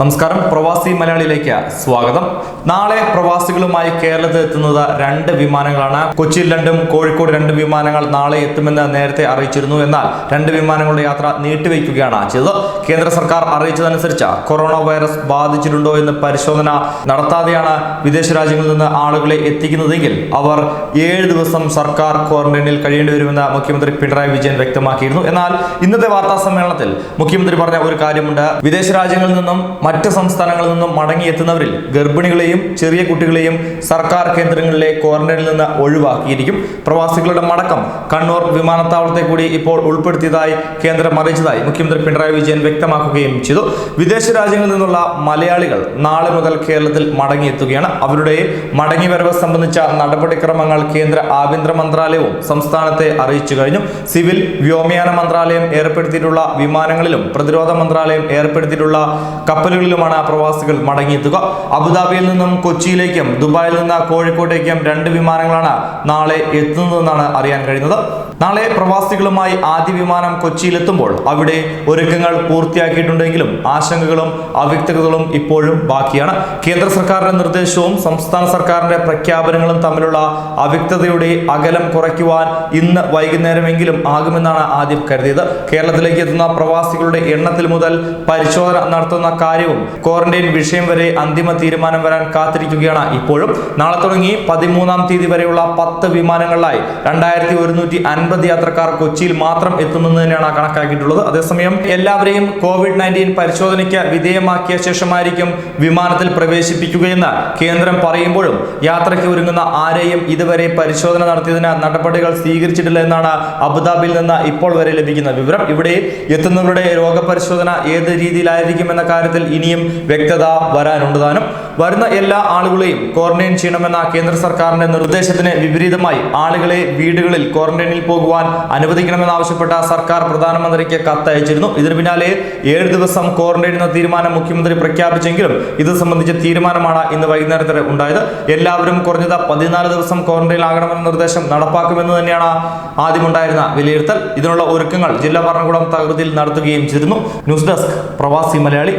നമസ്കാരം. പ്രവാസി മലയാളിയിലേക്ക് സ്വാഗതം. നാളെ പ്രവാസികളുമായി കേരളത്തിൽ എത്തുന്നത് രണ്ട് വിമാനങ്ങളാണ്. കൊച്ചിയിൽ രണ്ടും കോഴിക്കോട് രണ്ട് വിമാനങ്ങൾ നാളെ എത്തുമെന്ന് നേരത്തെ അറിയിച്ചിരുന്നു. എന്നാൽ രണ്ട് വിമാനങ്ങളുടെ യാത്ര നീട്ടിവെക്കുകയാണ് ചെയ്തത്. കേന്ദ്ര സർക്കാർ അറിയിച്ചതനുസരിച്ച് കൊറോണ വൈറസ് ബാധിച്ചിട്ടുണ്ടോ എന്ന് പരിശോധന നടത്താതെയാണ് വിദേശ രാജ്യങ്ങളിൽ നിന്ന് ആളുകളെ എത്തിക്കുന്നതെങ്കിൽ അവർ ഏഴ് ദിവസം സർക്കാർ ക്വാറന്റൈനിൽ കഴിയേണ്ടി വരുമെന്ന് മുഖ്യമന്ത്രി പിണറായി വിജയൻ വ്യക്തമാക്കിയിരുന്നു. എന്നാൽ ഇന്നത്തെ വാർത്താ സമ്മേളനത്തിൽ മുഖ്യമന്ത്രി പറഞ്ഞ ഒരു കാര്യമുണ്ട്. വിദേശ രാജ്യങ്ങളിൽ നിന്നും മറ്റ് സംസ്ഥാനങ്ങളിൽ നിന്നും മടങ്ങിയെത്തുന്നവരിൽ ഗർഭിണികളെയും ചെറിയ കുട്ടികളെയും സർക്കാർ കേന്ദ്രങ്ങളിലെ ക്വാറന്റൈനിൽ നിന്ന് ഒഴിവാക്കിയിരിക്കും. പ്രവാസികളുടെ മടക്കം കണ്ണൂർ വിമാനത്താവളത്തെ കൂടി ഇപ്പോൾ ഉൾപ്പെടുത്തിയതായി കേന്ദ്രം അറിയിച്ചതായി മുഖ്യമന്ത്രി പിണറായി വിജയൻ വ്യക്തമാക്കുകയും ചെയ്തു. വിദേശ രാജ്യങ്ങളിൽ നിന്നുള്ള മലയാളികൾ നാളെ മുതൽ കേരളത്തിൽ മടങ്ങിയെത്തുകയാണ്. അവരുടെ മടങ്ങിവരവ് സംബന്ധിച്ച നടപടിക്രമങ്ങൾ കേന്ദ്ര ആഭ്യന്തര മന്ത്രാലയവും സംസ്ഥാനത്തെ അറിയിച്ചു കഴിഞ്ഞു. സിവിൽ വ്യോമയാന മന്ത്രാലയം ഏർപ്പെടുത്തിയിട്ടുള്ള വിമാനങ്ങളിലും പ്രതിരോധ മന്ത്രാലയം ഏർപ്പെടുത്തിയിട്ടുള്ള കപ്പലുകളിലുമാണ് പ്രവാസികൾ മടങ്ങിയെത്തുക. അബുദാബിയിൽ നിന്നും കൊച്ചിയിലേക്കും ദുബായിൽ നിന്ന് കോഴിക്കോട്ടേക്കും രണ്ട് വിമാനങ്ങളാണ് നാളെ എത്തുന്നതെന്നാണ് അറിയാൻ കഴിയുന്നത്. നാളെ പ്രവാസികളുമായി ആദ്യ വിമാനം കൊച്ചിയിലെത്തുമ്പോൾ അവിടെ ഒരുക്കങ്ങൾ പൂർത്തിയാക്കിയിട്ടുണ്ടെങ്കിലും ആശങ്കകളും അവ്യക്തതകളും ഇപ്പോഴും ബാക്കിയാണ്. കേന്ദ്ര സർക്കാരിന്റെ നിർദ്ദേശവും സംസ്ഥാന സർക്കാരിന്റെ പ്രഖ്യാപനങ്ങളും തമ്മിലുള്ള അവ്യക്തതയുടെ അകലം കുറയ്ക്കുവാൻ ഇന്ന് വൈകുന്നേരമെങ്കിലും ആകുമെന്നാണ് ആദ്യം കരുതിയത്. കേരളത്തിലേക്ക് എത്തുന്ന പ്രവാസികളുടെ എണ്ണത്തിൽ മുതൽ പരിശോധന നടത്തുന്ന കാര്യവും ക്വാറന്റൈൻ വിഷയം വരെ അന്തിമ തീരുമാനം വരാൻ കാത്തിരിക്കുകയാണ്. ഇപ്പോഴും നാളെ തുടങ്ങി പതിമൂന്നാം തീയതി വരെയുള്ള പത്ത് വിമാനങ്ങളിലായി രണ്ടായിരത്തി ഒരുന്നൂറ്റി അൻപത് യാത്രക്കാർ കൊച്ചിയിൽ മാത്രം എത്തുമെന്ന് തന്നെയാണ് കണക്കാക്കിയിട്ടുള്ളത്. അതേസമയം എല്ലാവരെയും കോവിഡ് നയന്റീൻ പരിശോധനയ്ക്ക് വിധേയമാക്കിയ ശേഷമായിരിക്കും വിമാനത്തിൽ പ്രവേശിപ്പിക്കുകയെന്ന് കേന്ദ്രം പറയുമ്പോഴും യാത്രയ്ക്ക് ഒരുങ്ങുന്ന ആരെയും ഇതുവരെ പരിശോധന നടത്തിയതിന് നടപടികൾ സ്വീകരിച്ചിട്ടില്ല എന്നാണ് അബുദാബിയിൽ നിന്ന് ഇപ്പോൾ വരെ ലഭിക്കുന്ന വിവരം. ഇവിടെ എത്തുന്നവരുടെ രോഗപരിശോധന ഏത് രീതിയിലായിരിക്കും എന്ന കാര്യത്തിൽ ഇനിയും വ്യക്തത വരാനുണ്ട് താനും. വരുന്ന എല്ലാ ആളുകളെയും ക്വാറന്റൈൻ ചെയ്യണമെന്ന കേന്ദ്ര സർക്കാരിന്റെ നിർദ്ദേശത്തിന് വിപരീതമായി ആളുകളെ വീടുകളിൽ ക്വാറന്റൈനിൽ പോകുവാൻ അനുവദിക്കണമെന്നാവശ്യപ്പെട്ട സർക്കാർ പ്രധാനമന്ത്രിക്ക് കത്തയച്ചിരുന്നു. ഇതിനു പിന്നാലെ ഏഴ് ദിവസം ക്വാറന്റൈൻ എന്ന തീരുമാനം മുഖ്യമന്ത്രി പ്രഖ്യാപിച്ചെങ്കിലും ഇത് സംബന്ധിച്ച തീരുമാനമാണ് ഇന്ന് വൈകുന്നേരത്തിൽ ഉണ്ടായത്. എല്ലാവരും കുറഞ്ഞത് പതിനാല് ദിവസം ക്വാറന്റൈൻ ആകണമെന്ന നിർദ്ദേശം നടപ്പാക്കുമെന്ന് തന്നെയാണ് ആദ്യമുണ്ടായിരുന്ന വിലയിരുത്തൽ. ഇതിനുള്ള ഒരുക്കങ്ങൾ ജില്ലാ ഭരണകൂടം തകൃതിയിൽ നടത്തുകയും ചെയ്തിരുന്നു. ന്യൂസ് ഡെസ്ക് പ്രവാസി മലയാളി.